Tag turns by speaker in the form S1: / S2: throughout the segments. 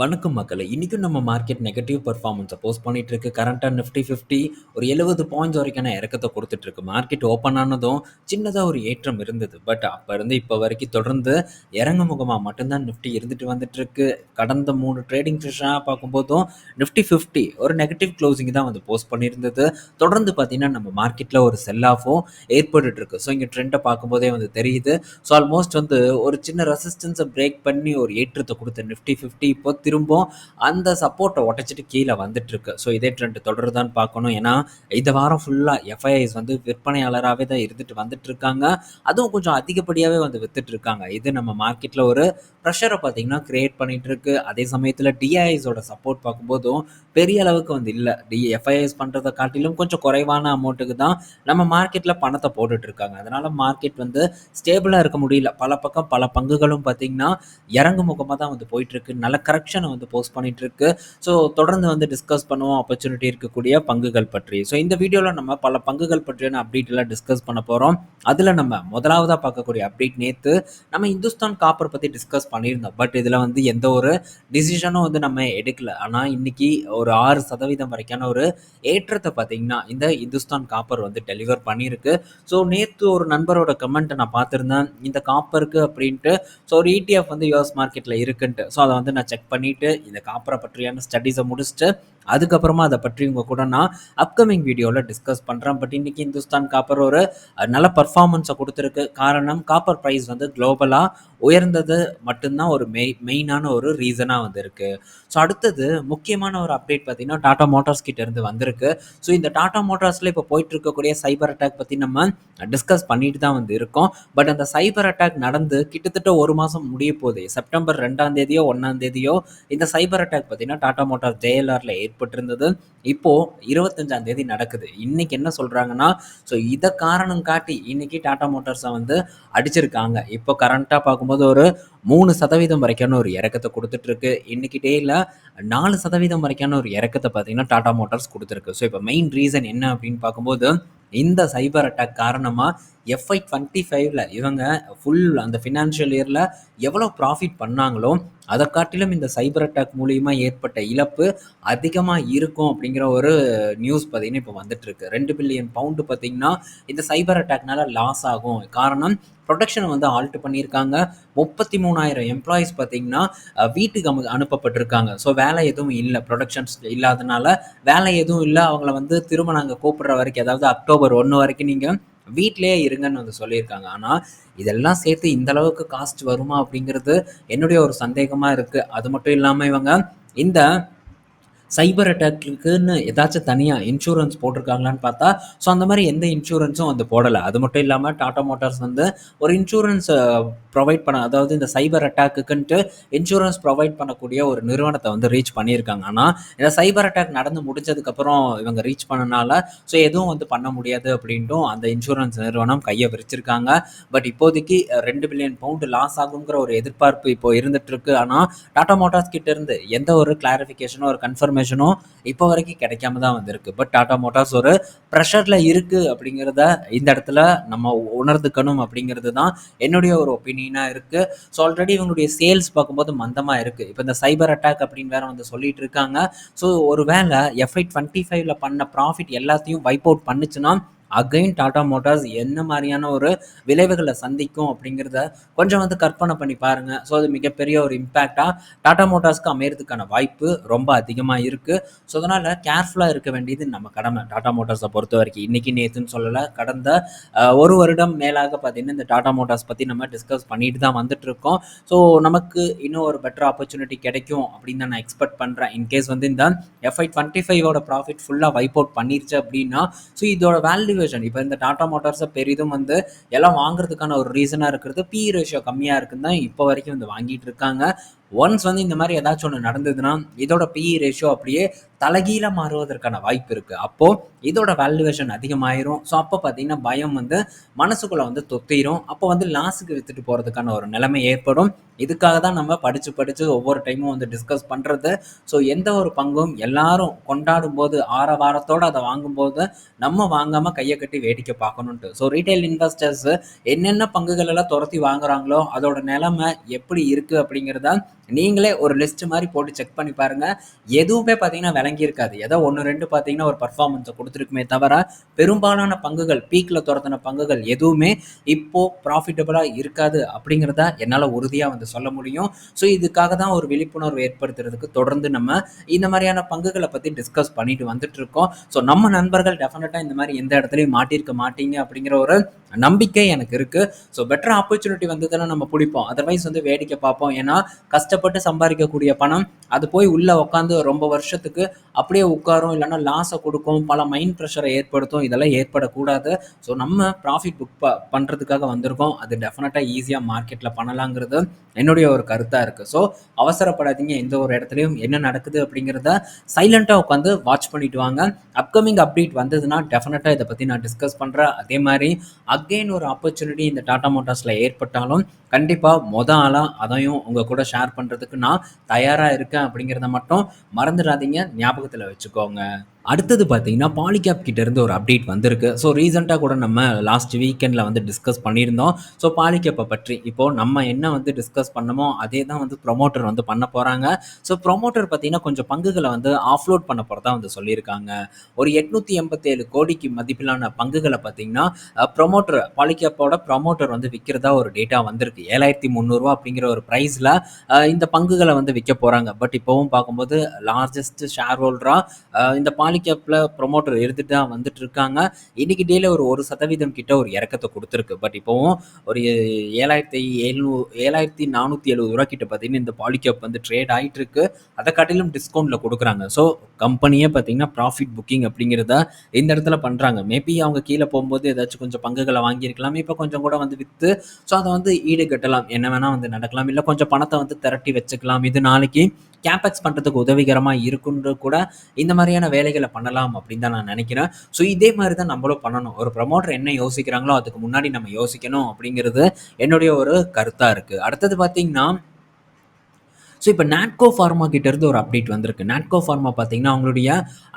S1: வணக்கம் மக்களை இன்றைக்கும் நம்ம மார்க்கெட் நெகட்டிவ் பர்ஃபார்மன்ஸை போஸ்ட் பண்ணிட்டு இருக்கு. கரண்ட்டா நிஃப்டி 50 ஒரு 70 பாயிண்ட்ஸ் வரைக்கான இறக்கத்தை கொடுத்துட்ருக்கு மார்க்கெட் ஓப்பன் ஆனதும் சின்னதாக ஒரு ஏற்றம் இருந்தது. பட் அப்போ இருந்து இப்போ வரைக்கும் தொடர்ந்து இறங்கு முகமாக மட்டும்தான் நிஃப்டி இருந்துட்டு வந்துட்டு இருக்கு. கடந்த மூணு ட்ரேடிங் செஷனாக பார்க்கும்போதும் நிஃப்டி 50 ஒரு நெகட்டிவ் க்ளோசிங் தான் வந்து போஸ்ட் பண்ணியிருந்தது. தொடர்ந்து பார்த்தீங்கன்னா, நம்ம மார்க்கெட்டில் ஒரு செல் ஆஃபும் ஏற்பட்டுட்டு இருக்கு. ஸோ இங்கே ட்ரெண்டை பார்க்கும்போதே வந்து தெரியுது. ஸோ ஆல்மோஸ்ட் வந்து ஒரு சின்ன ரெசிஸ்டன்ஸை பிரேக் பண்ணி ஒரு ஏற்றத்தை கொடுத்த நிஃப்டி 50 இப்போ திரும்பவும் அந்த சப்போர்ட்டை உடைச்சிட்டு கீழே வந்துட்டு இருக்கு. ஸோ இதே ட்ரெண்ட் தொடருதான்னு பார்க்கணும். ஏன்னா, இந்த வாரம் ஃபுல்லாக எஃப்ஐஐஸ் வந்து விற்பனையாளராகவே தான் இருந்துட்டு வந்துட்டு இருக்காங்க. அதுவும் கொஞ்சம் அதிகப்படியாகவே வந்து வித்துட்டு இருக்காங்க. இது நம்ம மார்க்கெட்டில் ஒரு ப்ரெஷரை பார்த்தீங்கன்னா, கிரியேட் பண்ணிட்டு இருக்கு. அதே சமயத்தில் டிஐஐஸோட சப்போர்ட் பார்க்கும்போதும் பெரிய அளவுக்கு வந்து இல்லை டி எஃப்ஐஐஸ் பண்ணுறதை காட்டிலும் கொஞ்சம் குறைவான அமௌண்ட்டுக்கு தான் நம்ம மார்க்கெட்டில் பணத்தை போட்டுட்டு இருக்காங்க. அதனால மார்க்கெட் வந்து ஸ்டேபிளாக இருக்க முடியல. பல பக்கம் பல பங்குகளும் பார்த்தீங்கன்னா, இறங்கு முகமாக தான் வந்து போயிட்டு இருக்கு. நல்ல கரெக்ஷன் வந்து போஸ்ட் பண்ணிட்டு இருக்கு. ஸோ தொடர்ந்து வந்து டிஸ்கஸ் பண்ணுவோம் ஆப்பர்ச்சுனிட்டி இருக்கக்கூடிய பங்குகள் பற்றி. ஸோ இந்த வீடியோவில் நம்ம பல பங்குகள் பற்றியான அப்டேட் எல்லாம் டிஸ்கஸ் பண்ண போகிறோம் அதில் நம்ம முதலாவதாக பார்க்கக்கூடிய அப்டேட் நேற்று நம்ம இந்துஸ்தான் காப்பர் பற்றி டிஸ்கஸ் பண்ணியிருந்தோம். பட் இதில் வந்து எந்த ஒரு டிசிஷனும் வந்து நம்ம எடுக்கல. ஆனால் இன்னைக்கு ஒரு ஆறு சதவீதம் வரைக்கான ஒரு ஏற்றத்தை பார்த்தீங்கன்னா, இந்த இந்துஸ்தான் காப்பர் வந்து டெலிவர் பண்ணியிருக்கு. ஸோ நேற்று ஒரு நண்பரோட கமெண்ட்டை நான் பார்த்துருந்தேன் இந்த காப்பருக்கு அப்படின்ட்டு ஸோ ஒரு இடிஎஃப் வந்து யூஎஸ் மார்க்கெட்டில் இருக்குன்ட்டு. ஸோ அதை வந்து நான் செக் பண்ணிட்டு இந்த காப்பரை பற்றியான ஸ்டடீஸை முடிச்சுட்டு, அதுக்கப்புறமா அதை பற்றி உங்கள் கூட நான் அப்கமிங் வீடியோவில் டிஸ்கஸ் பண்ணுறேன் பட் இன்றைக்கி இந்துஸ்தான் காப்பர் ஒரு நல்ல பர்ஃபார்மன்ஸை கொடுத்துருக்கு காரணம் காப்பர் ப்ரைஸ் வந்து குளோபலாக உயர்ந்தது மட்டும்தான் ஒரு மெய் மெயினான ஒரு ரீசனாக வந்திருக்கு ஸோ அடுத்தது முக்கியமான ஒரு அப்டேட் பார்த்தீங்கன்னா, டாடா மோட்டார்ஸ் கிட்ட இருந்து வந்திருக்கு. ஸோ இந்த டாடா மோட்டார்ஸில் இப்போ போயிட்டு இருக்கக்கூடிய சைபர் அட்டாக் பற்றி நம்ம டிஸ்கஸ் பண்ணிட்டு தான் வந்து இருக்கோம். பட் அந்த சைபர் அட்டாக் நடந்து கிட்டத்தட்ட ஒரு மாதம் முடிய போகுது. செப்டம்பர் ரெண்டாம் தேதியோ, ஒன்றாம் தேதியோ இந்த சைபர் அட்டாக் பார்த்தீங்கன்னா, டாடா மோட்டார்ஸ் ஜேஎல்ஆர்ல ஏற்பட்டிருந்தது. இப்போ 25ஆம் தேதி நடக்குது. இன்னைக்கு என்ன சொல்றாங்கன்னா, ஸோ இதை காரணம் காட்டி இன்னைக்கு டாடா மோட்டார்ஸை வந்து அடிச்சிருக்காங்க. இப்போ கரண்ட்டா பார்க்கும்போது ஒரு மூணு சதவீதம் வரைக்கான ஒரு இறக்கத்தை கொடுத்துட்டு இருக்கு. இன்னைக்கு டேயில் நாலு சதவீதம் வரைக்கான ஒரு இறக்கத்தை பார்த்தீங்கன்னா, டாடா மோட்டார்ஸ் கொடுத்துருக்கு ஸோ இப்போ மெயின் ரீசன் என்ன அப்படின்னு பார்க்கும்போது, இந்த சைபர் அட்டாக் காரணமாக எஃப்ஐ 25ல இவங்க ஃபுல் அந்த ஃபினான்ஷியல் இயரில் எவ்வளோ ப்ராஃபிட் பண்ணாங்களோ, அதை காட்டிலும் இந்த சைபர் அட்டாக் மூலியமா ஏற்பட்ட இழப்பு அதிகமாக இருக்கும் அப்படிங்கிற ஒரு நியூஸ் பார்த்தீங்கன்னா, இப்போ வந்துட்டு இருக்கு. 2 பில்லியன் பவுண்டு பார்த்தீங்கன்னா, இந்த சைபர் அட்டாக்னால லாஸ் ஆகும். காரணம் ப்ரொடக்ஷன் வந்து ஆல்ட் பண்ணியிருக்காங்க. 33,000 எம்ப்ளாயீஸ் பார்த்தீங்கன்னா, வீட்டுக்கு அமு அனுப்பப்பட்டிருக்காங்க. ஸோ வேலை எதுவும் இல்லை ப்ரொடக்ஷன்ஸ் இல்லாதனால வேலை எதுவும் இல்லை அவங்கள வந்து திரும்ப நாங்கள் கூப்பிடுற வரைக்கும் அதாவது அக்டோபர் ஒன்று வரைக்கும் நீங்கள் வீட்லயே இருங்கன்னு வந்து சொல்லியிருக்காங்க. ஆனால் இதெல்லாம் சேர்த்து இந்த அளவுக்கு காஸ்ட் வருமா அப்படிங்கிறது என்னுடைய ஒரு சந்தேகமாக இருக்குது அது மட்டும் இல்லாமல் இவங்க இந்த சைபர் அட்டாக்குன்னு ஏதாச்சும் தனியாக இன்சூரன்ஸ் போட்டிருக்காங்களான்னு பார்த்தா, ஸோ அந்த மாதிரி எந்த இன்சூரன்ஸும் வந்து போடலை அது மட்டும் இல்லாமல் டாடா மோட்டார்ஸ் வந்து ஒரு இன்சூரன்ஸ் ப்ரொவைட் பண்ண அதாவது இந்த சைபர் அட்டாக்குக்குன்ட்டு இன்சூரன்ஸ் ப்ரொவைட் பண்ணக்கூடிய ஒரு நிறுவனத்தை வந்து ரீச் பண்ணியிருக்காங்க. ஆனால் இந்த சைபர் அட்டாக் நடந்து முடிஞ்சதுக்கப்புறம் இவங்க ரீச் பண்ணனால, ஸோ எதுவும் வந்து பண்ண முடியாது அப்படின்ட்டும் அந்த இன்சூரன்ஸ் நிறுவனம் கையை விரிச்சிருக்காங்க. பட் இப்போதைக்கு ரெண்டு பில்லியன் பவுண்டு லாஸ் ஆகுங்கிற ஒரு எதிர்பார்ப்பு இப்போ இருந்துட்டு இருக்கு. ஆனால் டாடா மோட்டார்ஸ் கிட்ட இருந்து எந்த ஒரு கிளாரிஃபிகேஷனோ, ஒரு கன்ஃபர்மேஷனோ இப்போ வரைக்கும் கிடைக்காம தான் வந்திருக்கு. பட் டாடா மோட்டார்ஸ் ஒரு ப்ரெஷரில் இருக்குது அப்படிங்கிறத இந்த இடத்துல நம்ம உணர்ந்துக்கணும் அப்படிங்கிறது தான் என்னுடைய ஒரு ஒப்பீனியனாக இருக்குது ஸோ ஆல்ரெடி இவங்களுடைய சேல்ஸ் பார்க்கும்போது மந்தமாக இருக்குது இப்போ இந்த சைபர் அட்டாக் அப்படின்னு வேற வந்து சொல்லிட்டு இருக்காங்க. ஸோ ஒரு வேள எஃப்ஐ 25ல பண்ண ப்ராஃபிட் எல்லாத்தையும் வைப் அவுட் பண்ணுச்சுன்னா, அகைன் டாடா மோட்டார்ஸ் என்ன மாதிரியான ஒரு விளைவுகளை சந்திக்கும் அப்படிங்கிறத கொஞ்சம் வந்து கற்பனை பண்ணி பாருங்க. ஸோ அது மிகப்பெரிய ஒரு இம்பேக்டாக டாடா மோட்டார்ஸ்க்கு அமையிறதுக்கான வாய்ப்பு ரொம்ப அதிகமாக இருக்குது ஸோ அதனால் கேர்ஃபுல்லாக இருக்க வேண்டியது நம்ம கடமை. டாடா மோட்டார்ஸை பொறுத்த வரைக்கும் இன்றைக்கி நேற்றுன்னு சொல்லலை கடந்த ஒரு வருடம் மேலாக பார்த்தீங்கன்னா, இந்த டாடா மோட்டார்ஸ் பற்றி நம்ம டிஸ்கஸ் பண்ணிட்டு தான் வந்துட்டுருக்கோம் ஸோ நமக்கு இன்னும் ஒரு பெட்டர் ஆப்பர்ச்சுனிட்டி கிடைக்கும் அப்படின்னு தான் நான் எக்ஸ்பெக்ட் பண்ணுறேன் இன்கேஸ் வந்து இந்த எஃப்ஐ 25வோட ப்ராஃபிட் ஃபுல்லாக வைப் அவுட் பண்ணிருச்சு அப்படின்னா, ஸோ இதோட வேல்யூ வேல்யூவேஷன் இப்போ இந்த டாடா மோட்டார்ஸை பெரிதும் வந்து எல்லாம் வாங்குறதுக்கான ஒரு ரீசனா இருக்கிறது பி ரேஷியோ கம்மியா இருக்குன்னு தான் இப்போ வரைக்கும் வந்து வாங்கிட்டு இருக்காங்க. ஒன்ஸ் வந்து இந்த மாதிரி ஏதாச்சும் ஒன்று நடந்ததுன்னா, இதோட பிஇ ரேஷியோ அப்படியே தலகீழ மாறுவதற்கான வாய்ப்பு இருக்கு. அப்போ இதோட வேல்யூவேஷன் அதிகமாயிரும். ஸோ அப்போ பார்த்தீங்கன்னா, பயம் வந்து மனசுக்குள்ள வந்து தொத்திரும். அப்போ வந்து லாஸுக்கு வித்துட்டு போறதுக்கான ஒரு நிலைமை ஏற்படும். இதுக்காக தான் நம்ம படிச்சு, படிச்சு ஒவ்வொரு டைமும் வந்து டிஸ்கஸ் பண்றது. ஸோ எந்த ஒரு பங்கும் எல்லாரும் கொண்டாடும்போது, ஆரவாரத்தோட அதை வாங்கும்போது, நம்ம வாங்காம கையை கட்டி வேடிக்கை பார்க்கணுன்ட்டு. ஸோ ரீட்டைல் இன்வெஸ்டர்ஸ் என்னென்ன பங்குகள் எல்லாம் துரத்தி வாங்குறாங்களோ, அதோட நிலைமை எப்படி இருக்கு அப்படிங்கிறத நீங்களே ஒரு லிஸ்ட் மாதிரி போட்டு செக் பண்ணி பாருங்க. எதுவுமே பார்த்தீங்கன்னா விளங்கி இருக்காது ஏதோ ஒன்று ரெண்டு பார்த்தீங்கன்னா ஒரு பர்ஃபார்மன்ஸை கொடுத்துருக்குமே தவிர பெரும்பாலான பங்குகள் பீக்கில் துரத்தின பங்குகள் எதுவுமே இப்போ ப்ராஃபிட்டபுளாக இருக்காது அப்படிங்கிறத என்னால் உறுதியாக வந்து சொல்ல முடியும். ஸோ இதுக்காக தான் ஒரு விழிப்புணர்வு ஏற்படுத்துறதுக்கு தொடர்ந்து நம்ம இந்த மாதிரியான பங்குகளை பற்றி டிஸ்கஸ் பண்ணிட்டு வந்துட்டு இருக்கோம். ஸோ நம்ம நண்பர்கள் டெஃபினட்டாக இந்த மாதிரி எந்த இடத்துலையும் மாட்டியிருக்க மாட்டீங்க அப்படிங்கிற ஒரு நம்பிக்கை எனக்கு இருக்குது ஸோ பெட்டர் ஆப்பர்ச்சுனிட்டி வந்ததுன்னா நம்ம பிடிப்போம். அதர்வைஸ் வந்து வேடிக்கை பார்ப்போம். ஏன்னா கஷ்டப்பட்டு சம்பாதிக்கக்கூடிய பணம் அது போய் உள்ளே உட்காந்து ரொம்ப வருஷத்துக்கு அப்படியே உட்காரும் இல்லைன்னா லாஸை கொடுக்கும் பல மைண்ட் ப்ரெஷரை ஏற்படுத்தும் இதெல்லாம் ஏற்படக்கூடாது. ஸோ நம்ம ப்ராஃபிட் புக் ப பண்ணுறதுக்காக வந்திருக்கோம். அது டெஃபினட்டாக ஈஸியாக மார்க்கெட்டில் பண்ணலாங்கிறது என்னுடைய ஒரு கருத்தாக இருக்குது ஸோ அவசரப்படாதீங்க. எந்த ஒரு இடத்துலையும் என்ன நடக்குது அப்படிங்கிறத சைலண்ட்டாக உட்காந்து வாட்ச் பண்ணிட்டு வாங்க. அப்கமிங் அப்டேட் வந்ததுன்னா டெஃபினட்டாக இதை பற்றி நான் டிஸ்கஸ் பண்ணுறேன் அதே மாதிரி அகெயின் ஒரு ஆப்பர்ச்சுனிட்டி இந்த டாடா மோட்டார்ஸில் ஏற்பட்டாலும் கண்டிப்பாக மொதல் ஆளாக அதையும் உங்கள் கூட ஷேர் பண்ணுறதுக்கு நான் தயாராக இருக்கேன் அப்படிங்கிறத மட்டும் மறந்துடாதீங்க. ஞாபகத்தில் வச்சுக்கோங்க. அடுத்தது பார்த்தீங்கன்னா பாலிகேப் கிட்டேருந்து ஒரு அப்டேட் வந்திருக்கு. ஸோ ரீசெண்டாக கூட நம்ம லாஸ்ட் வீக்கெண்டில் வந்து டிஸ்கஸ் பண்ணியிருந்தோம். ஸோ பாலிகேப்பை பற்றி இப்போது நம்ம என்ன வந்து டிஸ்கஸ் பண்ணமோ அதே தான் வந்து ப்ரொமோட்டர் வந்து பண்ண போகிறாங்க ஸோ ப்ரொமோட்டர் பார்த்தீங்கன்னா கொஞ்சம் பங்குகளை வந்து ஆஃப்லோட் பண்ண போகிறதா வந்து சொல்லியிருக்காங்க. ஒரு எட்நூற்றி எண்பத்தேழு கோடிக்கு மதிப்பிலான பங்குகளை பார்த்தீங்கன்னா ப்ரொமோட்டர் பாலிகேப்போட ப்ரொமோட்டர் வந்து விற்கிறதா ஒரு டேட்டா வந்திருக்கு. ஏழாயிரத்தி முந்நூறுரூவா அப்படிங்கிற ஒரு ப்ரைஸில் இந்த பங்குகளை வந்து விற்க போகிறாங்க பட் இப்போவும் பார்க்கும்போது லார்ஜஸ்ட் ஷேர் ஹோல்டராக இந்த பாலி கேப்பில் ப்ரொமோட்டர் எடுத்துகிட்டு தான் வந்துட்டு இருக்காங்க இன்னைக்கு டேல ஒரு ஒரு சதவீதம் கிட்ட ஒரு இறக்கத்தை கொடுத்துருக்கு. பட் இப்போவும் ஒரு ஏழாயிரத்தி எழுநூ ஏழாயிரத்தி நானூற்றி எழுபது ரூபா கிட்ட பார்த்தீங்கன்னா இந்த பாலிகேப் வந்து ட்ரேட் ஆகிட்டு இருக்கு அதை காட்டிலும் டிஸ்கவுண்ட்டில் கொடுக்குறாங்க. ஸோ கம்பெனியே பார்த்தீங்கன்னா ப்ராஃபிட் புக்கிங் அப்படிங்கிறத இந்த இடத்துல பண்ணுறாங்க மேபி அவங்க கீழே போகும்போது ஏதாச்சும் கொஞ்சம் பங்குகளை வாங்கியிருக்கலாம். இப்போ கொஞ்சம் கூட வந்து விற்று ஸோ அதை வந்து ஈடு கட்டலாம் என்ன வேணால் வந்து நடக்கலாம். இல்லை கொஞ்சம் பணத்தை வந்து திரட்டி வச்சுக்கலாம். இது நாளைக்கு கேம்பெக்ஸ் பண்ணுறதுக்கு உதவிகரமாக இருக்குன்ற கூட இந்த மாதிரியான வேலைகளை பண்ணலாம் அப்படின்னு தான் நான் நினைக்கிறேன். ஸோ இதே மாதிரி தான் நம்மளும் பண்ணணும். ஒரு ப்ரமோட்டர் என்ன யோசிக்கிறாங்களோ அதுக்கு முன்னாடி நம்ம யோசிக்கணும் அப்படிங்கிறது என்னுடைய ஒரு கருத்தாக இருக்குது அடுத்தது பார்த்திங்கன்னா ஸோ இப்போ நாட்கோ ஃபார்மா கிட்டேருந்து ஒரு அப்டேட் வந்திருக்கு. நாட்கோ ஃபார்மா பார்த்தீங்கன்னா அவங்களுடைய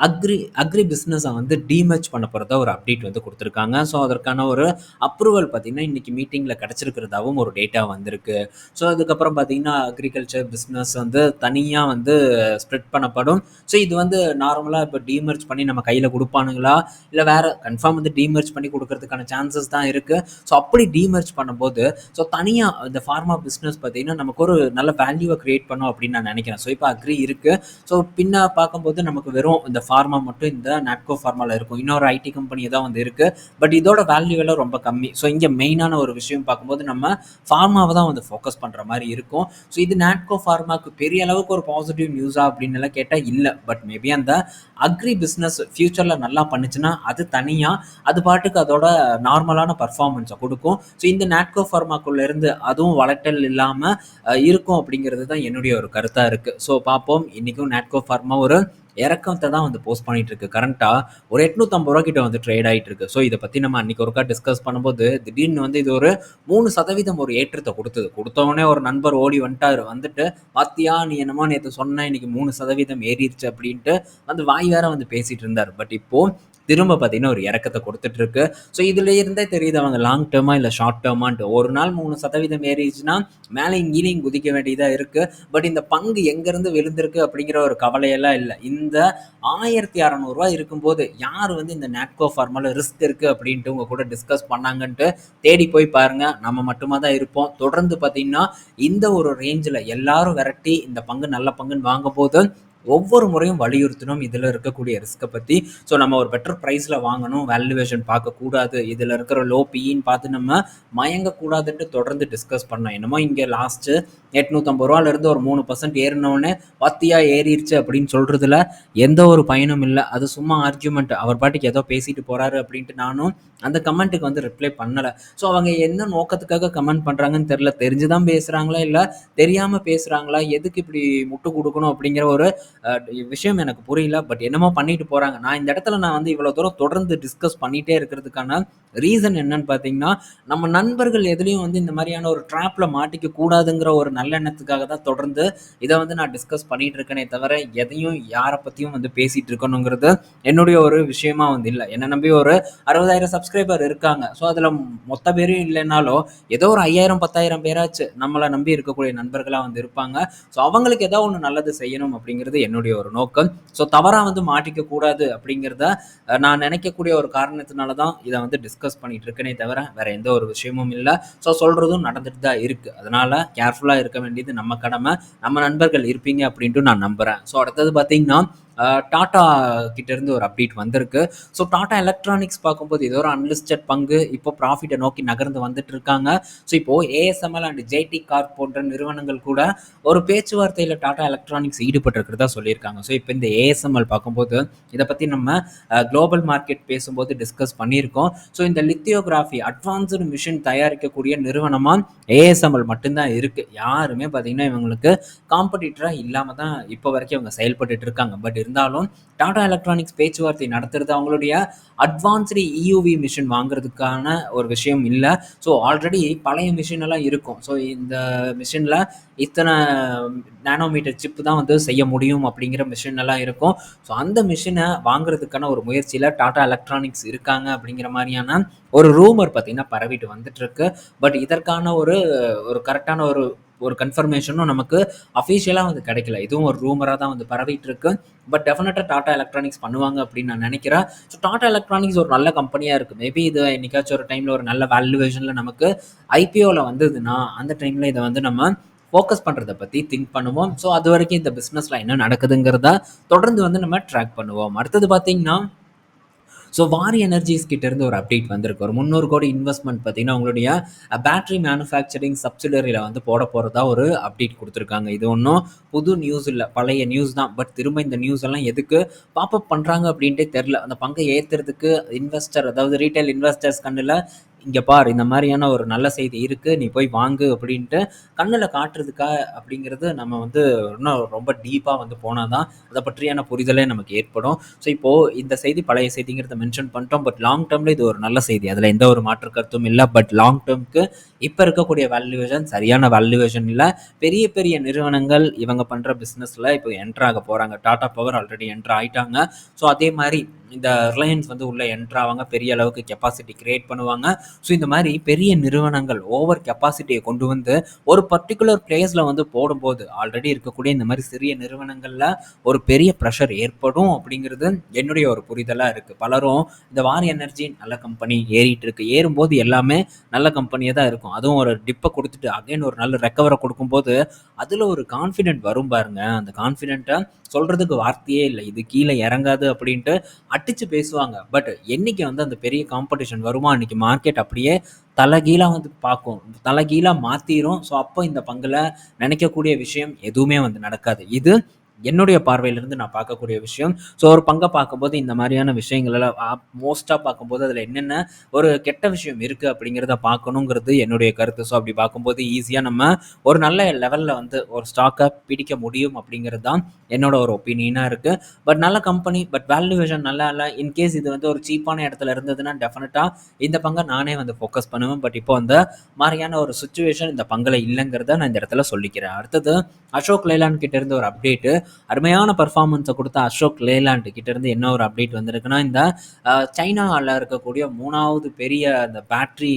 S1: அக்ரி அக்ரி பிஸ்னஸை வந்து டீமேச் பண்ண போகிறதா ஒரு அப்டேட் வந்து கொடுத்துருக்காங்க. ஸோ அதற்கான ஒரு அப்ரூவல் பார்த்தீங்கன்னா இன்றைக்கி மீட்டிங்கில் கிடச்சிருக்கிறதாவும் ஒரு டேட்டா வந்திருக்கு. ஸோ அதுக்கப்புறம் பார்த்தீங்கன்னா அக்ரிகல்ச்சர் பிஸ்னஸ் வந்து தனியாக வந்து ஸ்ப்ரெட் பண்ணப்படும். ஸோ இது வந்து நார்மலாக இப்போ டீமர்ச் பண்ணி நம்ம கையில் கொடுப்பானுங்களா? இல்லை வேறு கன்ஃபார்ம் வந்து டீமர்ச் பண்ணி கொடுக்கறதுக்கான சான்சஸ் தான் இருக்குது ஸோ அப்படி டீமர்ச் பண்ணும்போது ஸோ தனியாக இந்த ஃபார்மா பிஸ்னஸ் பார்த்தீங்கன்னா நமக்கு ஒரு நல்ல வேல்யூவை க்ரியேட் பண்ணும் அப்படின்னு நான் நினைக்கிறேன். ஸோ இப்போ அக்ரி இருக்குது ஸோ பின்ன பார்க்கும்போது நமக்கு வெறும் இந்த ஃபார்மா மட்டும் இந்த நாட்கோ ஃபார்மாவில் இருக்கும். இன்னொரு ஐடி கம்பெனி தான் வந்து இருக்குது பட் இதோட வேல்யூ எல்லாம் ரொம்ப கம்மி. ஸோ இங்கே மெயினான ஒரு விஷயம் பார்க்கும்போது நம்ம ஃபார்மாவை தான் வந்து ஃபோக்கஸ் பண்ணுற மாதிரி இருக்கும். ஸோ இது நாட்கோ ஃபார்மாவுக்கு பெரிய அளவுக்கு ஒரு பாசிட்டிவ் நியூஸா அப்படின்னு எல்லாம் கேட்டால் இல்லை. பட் மேபி அந்த அக்ரி பிஸ்னஸ் ஃப்யூச்சரில் நல்லா பண்ணுச்சுன்னா அது தனியாக அது பாட்டுக்கு அதோட நார்மலான பர்ஃபார்மன்ஸை கொடுக்கும். ஸோ இந்த நாட்கோ ஃபார்மாக்குள்ளேருந்து அதுவும் வளட்டல் இல்லாமல் இருக்கும் அப்படிங்கிறது தான் என்னோட என்னுடைய ஒரு கருத்தாக இருக்குது ஸோ பார்ப்போம் இன்றைக்கும் நாட்கோ ஃபார்மா ஒரு இறக்கத்தை தான் வந்து போஸ்ட் பண்ணிட்டு இருக்கு. கரண்ட்டாக ஒரு எட்நூற்றம்பது ரூபா கிட்ட வந்து ட்ரேட் ஆகிட்டு இருக்கு. ஸோ இதை பற்றி நம்ம அன்றைக்கி ஒருக்கா டிஸ்கஸ் பண்ணும்போது திடீர்னு வந்து இது ஒரு மூணு சதவீதம் ஒரு ஏற்றத்தை கொடுத்தது. கொடுத்தவொடனே ஒரு நண்பர் ஓடி வந்துட்டார். வந்துட்டு பாத்தியா நீ என்னமோ நேற்று சொன்ன இன்னைக்கு மூணு சதவீதம் ஏறிடுச்சு அப்படின்ட்டு வந்து வாய் வேற வந்து பேசிட்டு இருந்தார். பட் இப்போது திரும்ப பார்த்தீங்கன்னா ஒரு இறக்கத்தை கொடுத்துட்டு இருக்கு ஸோ இதுல இருந்தே தெரியுது அவங்க லாங் டேர்மா இல்லை ஷார்ட் டேர்மான்ட்டு ஒரு நாள் மூணு சதவீதம் ஏறிச்சுன்னா மேலே இங்கேயும் குதிக்க வேண்டியதாக இருக்கு. பட் இந்த பங்கு எங்கேருந்து விழுந்திருக்கு அப்படிங்கிற ஒரு கவலையெல்லாம் இல்லை. இந்த ஆயிரத்தி அறநூறுவா இருக்கும்போது யார் வந்து இந்த நாட்கோ ஃபார்மால ரிஸ்க் இருக்கு அப்படின்ட்டு உங்க கூட டிஸ்கஸ் பண்ணாங்கன்ட்டு தேடி போய் பாருங்க. நம்ம மட்டுமா தான் இருப்போம். தொடர்ந்து பார்த்தீங்கன்னா இந்த ஒரு ரேஞ்சில் எல்லாரும் விரட்டி இந்த பங்கு நல்ல பங்குன்னு வாங்கும் போது ஒவ்வொரு முறையும் வலியுறுத்தணும். இதில் இருக்கக்கூடிய ரிஸ்க்கை பற்றி ஸோ நம்ம ஒரு பெட்டர் ப்ரைஸில் வாங்கணும். வேல்யூவேஷன் பார்க்கக்கூடாது. இதில் இருக்கிற லோ பின்னு பார்த்து நம்ம மயங்கக்கூடாதுன்ட்டு தொடர்ந்து டிஸ்கஸ் பண்ணோம் என்னமோ இங்கே லாஸ்ட்டு எட்நூற்றம்பது ரூபாலேருந்து ஒரு மூணு பர்சன்ட் ஏறினோடனே பத்தியாக ஏறிடுச்சு அப்படின்னு சொல்கிறதுல எந்த ஒரு பயனும் இல்லை. அது சும்மா ஆர்கியூமெண்ட் அவர் பாட்டுக்கு ஏதோ பேசிட்டு போகிறாரு அப்படின்ட்டு நானும் அந்த கமெண்ட்டுக்கு வந்து ரிப்ளை பண்ணலை. ஸோ அவங்க என்ன நோக்கத்துக்காக கமெண்ட் பண்ணுறாங்கன்னு தெரில தெரிஞ்சு தான் பேசுகிறாங்களா இல்லை தெரியாமல் பேசுகிறாங்களா எதுக்கு இப்படி முட்டு கொடுக்கணும் அப்படிங்கிற ஒரு விஷயம் எனக்கு புரியல. பட் என்னமோ பண்ணிட்டு போறாங்க. நான் இந்த இடத்துல நான் வந்து இவ்வளோ தூரம் தொடர்ந்து டிஸ்கஸ் பண்ணிட்டே இருக்கிறதுக்கான ரீசன் என்னன்னு பார்த்தீங்கன்னா, நம்ம நண்பர்கள் எதுலையும் வந்து இந்த மாதிரியான ஒரு ட்ராப்பில் மாட்டிக்க கூடாதுங்கிற ஒரு நல்லெண்ணத்துக்காக தான் தொடர்ந்து இதை வந்து நான் டிஸ்கஸ் பண்ணிட்டு இருக்கேனே தவிர, எதையும் யாரை பத்தியும் வந்து பேசிட்டு இருக்கணுங்கிறது என்னுடைய ஒரு விஷயமா வந்து இல்லை என்ன நம்பி ஒரு 60,000 சப்ஸ்கிரைபர் இருக்காங்க. ஸோ அதுல மொத்த பேரும் இல்லைனாலும், ஏதோ ஒரு 5,000, 10,000 பேராச்சு நம்மளை நம்பி இருக்கக்கூடிய நண்பர்களாக வந்து இருப்பாங்க. ஸோ அவங்களுக்கு ஏதோ ஒன்று நல்லது செய்யணும் அப்படிங்கிறது என்னுடைய ஒரு நோக்கம். ஸோ தவறாக வந்து மாட்டிக்க கூடாது அப்படிங்கிறத நான் நினைக்கக்கூடிய ஒரு காரணத்தினால தான் இதை வந்து டிஸ்கஸ் பண்ணிட்டு இருக்கேனே தவிர, வேற எந்த ஒரு விஷயமும் இல்லை ஸோ சொல்றதும் நடந்துட்டு தான் இருக்கு. அதனால கேர்ஃபுல்லா இருக்க வேண்டியது நம்ம கடமை. நம்ம நண்பர்கள் இருப்பீங்க அப்படின்ட்டு நான் நம்புறேன். ஸோ அடுத்தது பார்த்தீங்கன்னா, டாட்டா டாடா இருந்து ஒரு அப்டேட் வந்திருக்கு. ஸோ டாடா எலக்ட்ரானிக்ஸ் பார்க்கும்போது ஏதோ ஒரு அன்லிஸ்டட் பங்கு இப்போ ப்ராஃபிட்டை நோக்கி நகர்ந்து வந்துட்டு இருக்காங்க. ஸோ இப்போ ஏஎஸ்எம்எல் அண்ட் ஜேடி கார்ப் போன்ற நிறுவனங்கள் கூட ஒரு பேச்சுவார்த்தையில் டாடா எலக்ட்ரானிக்ஸ் ஈடுபட்டிருக்கிறதா சொல்லியிருக்காங்க. ஸோ இப்போ இந்த ஏஎஸ்எம்எல் பார்க்கும்போது, இதை பற்றி நம்ம குளோபல் மார்க்கெட் பேசும்போது டிஸ்கஸ் பண்ணியிருக்கோம். ஸோ இந்த லித்தியோகிராஃபி அட்வான்ஸ்டு மிஷின் தயாரிக்கக்கூடிய நிறுவனமாக ஏஎஸ்எம்எல் மட்டும்தான் இருக்குது யாருமே பார்த்தீங்கன்னா, இவங்களுக்கு காம்படிட்டராக இல்லாமல் தான் இப்போ வரைக்கும் இவங்க செயல்பட்டுட்டு இருக்காங்க. பட் இருந்தாலும் டாடா எலக்ட்ரானிக்ஸ் பேச்சுவார்த்தை நடத்துறது அவங்களுடைய அட்வான்ஸ்டு இயூவி மிஷின் வாங்குறதுக்கான ஒரு விஷயம் இல்லை ஸோ ஆல்ரெடி பழைய மிஷின் எல்லாம் இருக்கும். ஸோ இந்த மிஷினில் இத்தனை நானோமீட்டர் சிப் தான் வந்து செய்ய முடியும் அப்படிங்கிற மிஷின் எல்லாம் இருக்கும். ஸோ அந்த மிஷினை வாங்குறதுக்கான ஒரு முயற்சியில் டாடா எலக்ட்ரானிக்ஸ் இருக்காங்க அப்படிங்கிற மாதிரியான ஒரு ரூமர் பார்த்தீங்கன்னா பரவிட்டு வந்துட்டு இருக்கு. பட் இதற்கான ஒரு ஒரு கரெக்டான ஒரு ஒரு கன்ஃபர்மேஷனும் நமக்கு அஃபீஷியலாக வந்து கிடைக்கல. இதுவும் ஒரு ரூமராக தான் வந்து பரவிட்டு இருக்கு. பட் டெஃபினட்டாக டாடா எலக்ட்ரானிக்ஸ் பண்ணுவாங்க அப்படின்னு நான் நினைக்கிறேன். ஸோ டாடா எலக்ட்ரானிக்ஸ் ஒரு நல்ல கம்பெனியாக இருக்குது மேபி இது என்னைக்காச்சும் ஒரு டைமில் ஒரு நல்ல வேல்யூவேஷனில் நமக்கு ஐபிஓவில் வந்ததுன்னா, அந்த டைமில் இதை வந்து நம்ம ஃபோக்கஸ் பண்ணுறதை பற்றி திங்க் பண்ணுவோம். ஸோ அது வரைக்கும் இந்த பிஸ்னஸில் என்ன நடக்குதுங்கிறத தொடர்ந்து வந்து நம்ம ட்ராக் பண்ணுவோம். அடுத்தது பார்த்தீங்கன்னா, ஸோ வாரி எனர்ஜிஸ் கிட்டேருந்து ஒரு அப்டேட் வந்திருக்கு. ஒரு 300 கோடி இன்வெஸ்ட்மெண்ட் பார்த்தீங்கன்னா, அவங்களுடைய பேட்டரி மேனுஃபேக்சரிங் சப்சிடரியில் வந்து போட போகிறதா ஒரு அப்டேட் கொடுத்துருக்காங்க இது ஒன்றும் புது நியூஸ் இல்லை பழைய நியூஸ் தான். பட் திரும்ப இந்த நியூஸ் எல்லாம் எதுக்கு பாப்பப் பண்ணுறாங்க அப்படின்ட்டே தெரில அந்த பங்கை ஏற்றுறதுக்கு இன்வெஸ்டர் அதாவது ரீட்டைல் இன்வெஸ்டர்ஸ் கண்ணுல, இங்கே பார் இந்த மாதிரியான ஒரு நல்ல செய்தி இருக்குது நீ போய் வாங்கு" அப்படின்ட்டு கண்ணில் காட்டுறதுக்கா அப்படிங்கிறது நம்ம வந்து இன்னும் ரொம்ப டீப்பாக வந்து போனால் தான் அதை பற்றியான புரிதலே நமக்கு ஏற்படும். ஸோ இப்போது இந்த செய்தி பழைய செய்திங்கிறத மென்ஷன் பண்ணிட்டோம். பட் லாங் டேர்மில் இது ஒரு நல்ல செய்தி. அதில் எந்த ஒரு மாற்று கருத்தும் இல்லை பட் லாங் டெர்ம்க்கு இப்போ இருக்கக்கூடிய வேல்யூவேஷன் சரியான வேல்யூவேஷன் இல்லை பெரிய பெரிய நிறுவனங்கள் இவங்க பண்ணுற பிஸ்னஸில் இப்போ என்ட்ராக ஆக போறாங்க. டாடா பவர் ஆல்ரெடி என்ட்ரு ஆகிட்டாங்க ஸோ அதே மாதிரி இந்த ரிலையன்ஸ் வந்து உள்ளே என்ட்ராவாங்க பெரிய அளவுக்கு கெப்பாசிட்டி கிரியேட் பண்ணுவாங்க. ஸோ இந்த மாதிரி பெரிய நிறுவனங்கள் ஓவர் கெப்பாசிட்டியை கொண்டு வந்து ஒரு பர்ட்டிகுலர் பிளேஸில் வந்து போடும்போது, ஆல்ரெடி இருக்கக்கூடிய இந்த மாதிரி சிறிய நிறுவனங்களில் ஒரு பெரிய ப்ரெஷர் ஏற்படும் அப்படிங்கிறது என்னுடைய ஒரு புரிதலாக இருக்கு. பலரும் இந்த வாரி எனர்ஜி நல்ல கம்பெனி ஏறிட்டு இருக்கு. ஏறும்போது எல்லாமே நல்ல கம்பெனியாக தான் இருக்கும். அதுவும் ஒரு டிப்பை கொடுத்துட்டு அகைன் ஒரு நல்ல ரெக்கவரை கொடுக்கும்போது அதில் ஒரு கான்ஃபிடென்ட் வரும் பாருங்க. அந்த கான்ஃபிடென்ட்டை சொல்றதுக்கு வார்த்தையே இல்லை இது கீழே இறங்காது அப்படின்ட்டு அடிச்சு பேசுவாங்க. பட் என்னைக்கு வந்து அந்த பெரிய காம்படிஷன் வருமா அன்னைக்கு மார்க்கெட் அப்படியே தலைகீழாக வந்து பார்க்கும். தலைகீழாக மாற்றிடும் ஸோ அப்போ இந்த பங்குல நினைக்கக்கூடிய விஷயம் எதுவுமே வந்து நடக்காது. இது என்னுடைய பார்வையிலிருந்து நான் பார்க்கக்கூடிய விஷயம். ஸோ ஒரு பங்கை பார்க்கும்போது இந்த மாதிரியான விஷயங்களெல்லாம் மோஸ்ட்டாக பார்க்கும்போது அதில் என்னென்ன ஒரு கெட்ட விஷயம் இருக்குது அப்படிங்கிறத பார்க்கணுங்கிறது என்னுடைய கருத்து. ஸோ அப்படி பார்க்கும்போது ஈஸியாக நம்ம ஒரு நல்ல லெவலில் வந்து ஒரு ஸ்டாக்கை பிடிக்க முடியும் அப்படிங்கிறது தான் என்னோட ஒரு ஒப்பீனியனாக இருக்குது பட் நல்ல கம்பெனி பட் வேல்யூவேஷன் நல்லா இல்லை இன்கேஸ் இது வந்து ஒரு சீப்பான இடத்துல இருந்ததுன்னா டெஃபினட்டாக இந்த பங்கை நானே வந்து ஃபோக்கஸ் பண்ணுவேன். பட் இப்போ அந்த மாதிரியான ஒரு சுச்சுவேஷன் இந்த பங்கில் இல்லைங்கிறத நான் இந்த இடத்துல சொல்லிக்கிறேன். அடுத்தது அசோக் லைலான் கிட்டேருந்து ஒரு அப்டேட்டு. அருமையான பர்ஃபார்மன்ஸை கொடுத்த அசோக் லேலாண்ட் கிட்டேருந்து என்ன ஒரு அப்டேட் வந்திருக்குன்னா, இந்த சைனாவில் சைனால இருக்கக்கூடிய மூணாவது பெரிய அந்த பேட்ரி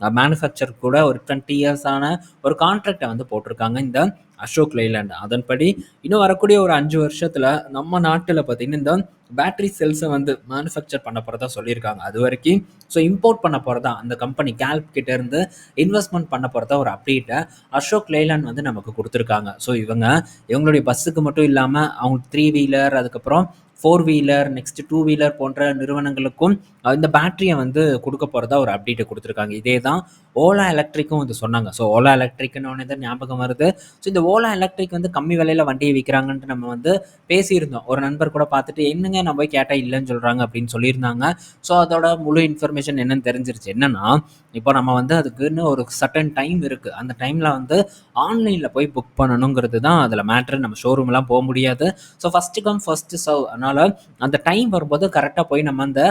S1: மேனுஃபேக்சர் கூட ஒரு 20 இயர்ஸான ஒரு கான்ட்ராக்டை வந்து போட்டிருக்காங்க இந்த அசோக் லேலாண்ட். அதன்படி இன்னும் வரக்கூடிய ஒரு அஞ்சு வருஷத்துல நம்ம நாட்டில் பார்த்தீங்கன்னா, இந்த பேட்டரி செல்ஸை வந்து மேனுஃபேக்சர் பண்ண போகிறதா சொல்லியிருக்காங்க. அதுவரைக்கும் ஸோ இம்போர்ட் பண்ண போகிறதா அந்த கம்பெனி கேல்ப் கிட்டேருந்து இன்வெஸ்ட்மெண்ட் பண்ண போகிறதா ஒரு அப்டேட்டை அசோக் லேலாண்ட் வந்து நமக்கு கொடுத்துருக்காங்க ஸோ இவங்க இவங்களுடைய பஸ்ஸுக்கு மட்டும் இல்லாமல் அவங்க த்ரீ வீலர் அதுக்கப்புறம் four wheeler, next two wheeler போன்ற நிறுவனங்களுக்கும் இந்த பேட்டரியை வந்து கொடுக்க போகிறதா ஒரு அப்டேட்டை கொடுத்துருக்காங்க இதே தான் ஓலா எலக்ட்ரிக்கும் வந்து சொன்னாங்க. ஸோ ஓலா எலக்ட்ரிக்னோனே தான் ஞாபகம் வருது. ஸோ இந்த ஓலா எலக்ட்ரிக் வந்து கம்மி விலையில் வண்டியை விற்கிறாங்கன்ட்டு நம்ம வந்து பேசியிருந்தோம். ஒரு நண்பர் கூட பார்த்துட்டு, "என்னங்க நான் போய் கேட்டால் இல்லைன்னு சொல்கிறாங்க அப்படின்னு சொல்லியிருந்தாங்க. ஸோ அதோட முழு இன்ஃபர்மேஷன் என்னன்னு தெரிஞ்சிருச்சு. என்னன்னா, இப்போ நம்ம வந்து அதுக்குன்னு ஒரு சர்டன் டைம் இருக்குது அந்த டைமில் வந்து ஆன்லைனில் போய் புக் பண்ணணுங்கிறது தான் அதில் மேட்ரு நம்ம ஷோரூம்லாம் போக முடியாது. So first come first serve. அதனால் அந்த டைம் வரும்போது கரெக்டாக போய் நம்ம அந்த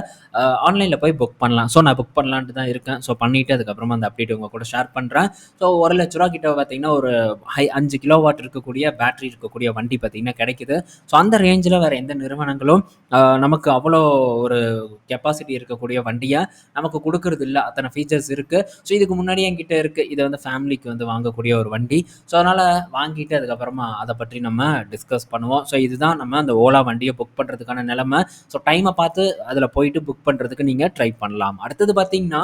S1: ஆன்லைனில் போய் புக் பண்ணலாம். ஸோ நான் புக் பண்ணலான்ட்டு தான் இருக்கேன். ஸோ பண்ணிவிட்டு அதுக்கப்புறமா அந்த அப்டேட் உங்கள் கூட ஷேர் பண்ணுறேன் ஸோ ஒரு லட்ச ரூபா கிட்ட பார்த்தீங்கன்னா, ஒரு ஹை அஞ்சு கிலோ வாட் இருக்கக்கூடிய பேட்டரி இருக்கக்கூடிய வண்டி பார்த்தீங்கன்னா கிடைக்குது. ஸோ அந்த ரேஞ்சில் வேறு எந்த நிறுவனங்களும் நமக்கு அவ்வளோ ஒரு கெப்பாசிட்டி இருக்கக்கூடிய வண்டியை நமக்கு கொடுக்கறது இல்லை அத்தனை ஃபீச்சர்ஸ் இருக்குது ஸோ இதுக்கு முன்னாடி என்கிட்ட இருக்குது இதை வந்து ஃபேமிலிக்கு வந்து வாங்கக்கூடிய ஒரு வண்டி. ஸோ அதனால் வாங்கிட்டு அதுக்கப்புறமா அதை பற்றி நம்ம டிஸ்கஸ் பண்ணுவோம். ஸோ இதுதான் நம்ம அந்த ஓலா வண்டியை புக் பண்ணுறதுக்கான நிலைமை. ஸோ டைமை பார்த்து அதில் போயிட்டு புக் பண்ணுறதுக்கு நீங்கள் ட்ரை பண்ணலாம். அடுத்தது பார்த்தீங்கன்னா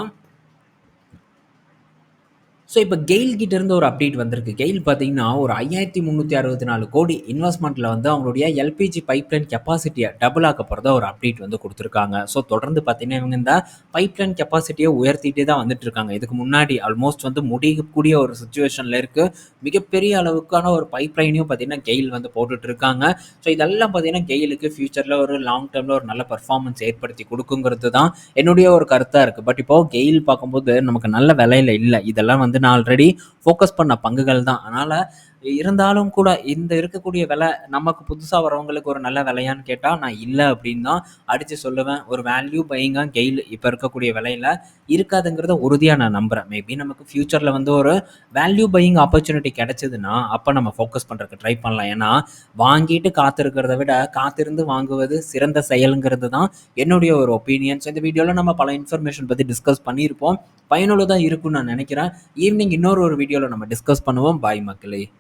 S1: ஸோ இப்போ கெயில் இருந்து ஒரு அப்டேட் வந்திருக்கு. கெயில் பார்த்தீங்கன்னா, ஒரு 5,364 கோடி இன்வெஸ்ட்மெண்ட்டில் வந்து அவங்களுடைய எல்பிஜி பைப்லைன் கெப்பாசிட்டியை டபுள் ஆக்க போகிறதா ஒரு அப்டேட் வந்து கொடுத்துருக்காங்க ஸோ தொடர்ந்து பார்த்தீங்கன்னா, இவங்க இந்த பைப்லைன் கெப்பாசிட்டியை உயர்த்திட்டே தான் வந்துட்டு இருக்காங்க. இதுக்கு முன்னாடி ஆல்மோஸ்ட் வந்து முடியக்கூடிய ஒரு சுச்சுவேஷனில் இருக்குது மிகப்பெரிய அளவுக்கான ஒரு பைப்லைனையும் பார்த்தீங்கன்னா, கெயில் வந்து போட்டுட்டு இருக்காங்க. ஸோ இதெல்லாம் பார்த்தீங்கன்னா, கெயிலுக்கு ஃபியூச்சரில் ஒரு லாங் டேர்மில் ஒரு நல்ல பெர்ஃபார்மன்ஸ் ஏற்படுத்தி கொடுக்குங்கிறது தான் என்னுடைய ஒரு கருத்தாக இருக்குது பட் இப்போது கெயில் பார்க்கும்போது நமக்கு நல்ல விலையில் இல்லை இதெல்லாம் வந்து நான் ஆல்ரெடி ஃபோக்கஸ் பண்ண பங்குகள் தான். அதனால் இருந்தாலும் கூட இந்த இருக்கக்கூடிய விலை நமக்கு புதுசாக வரவங்களுக்கு ஒரு நல்ல விலையான்னு கேட்டால் நான் இல்லை அப்படின்னு தான் அடித்து சொல்லுவேன். ஒரு வேல்யூ பையிங்காக கெயில் இப்போ இருக்கக்கூடிய விலையில் இருக்காதுங்கிறத உறுதியாக நான் நம்புறேன். மேபி நமக்கு ஃப்யூச்சரில் வந்து ஒரு வேல்யூ பையிங் ஆப்பர்ச்சுனிட்டி கிடச்சிதுன்னா அப்போ நம்ம ஃபோக்கஸ் பண்ணுறதுக்கு ட்ரை பண்ணலாம். ஏன்னா, வாங்கிட்டு காத்திருக்கிறத விட, காத்திருந்து வாங்குவது சிறந்த செயலுங்கிறது தான் என்னுடைய ஒரு ஒப்பீனியன். ஸோ இந்த வீடியோவில் நம்ம பல இன்ஃபர்மேஷன் பற்றி டிஸ்கஸ் பண்ணியிருப்போம். பயனுள்ளதாக இருக்கும்னு நான் நினைக்கிறேன். ஈவினிங் இன்னொரு ஒரு வீடியோவில் நம்ம டிஸ்கஸ் பண்ணுவோம். பாய் மக்களே!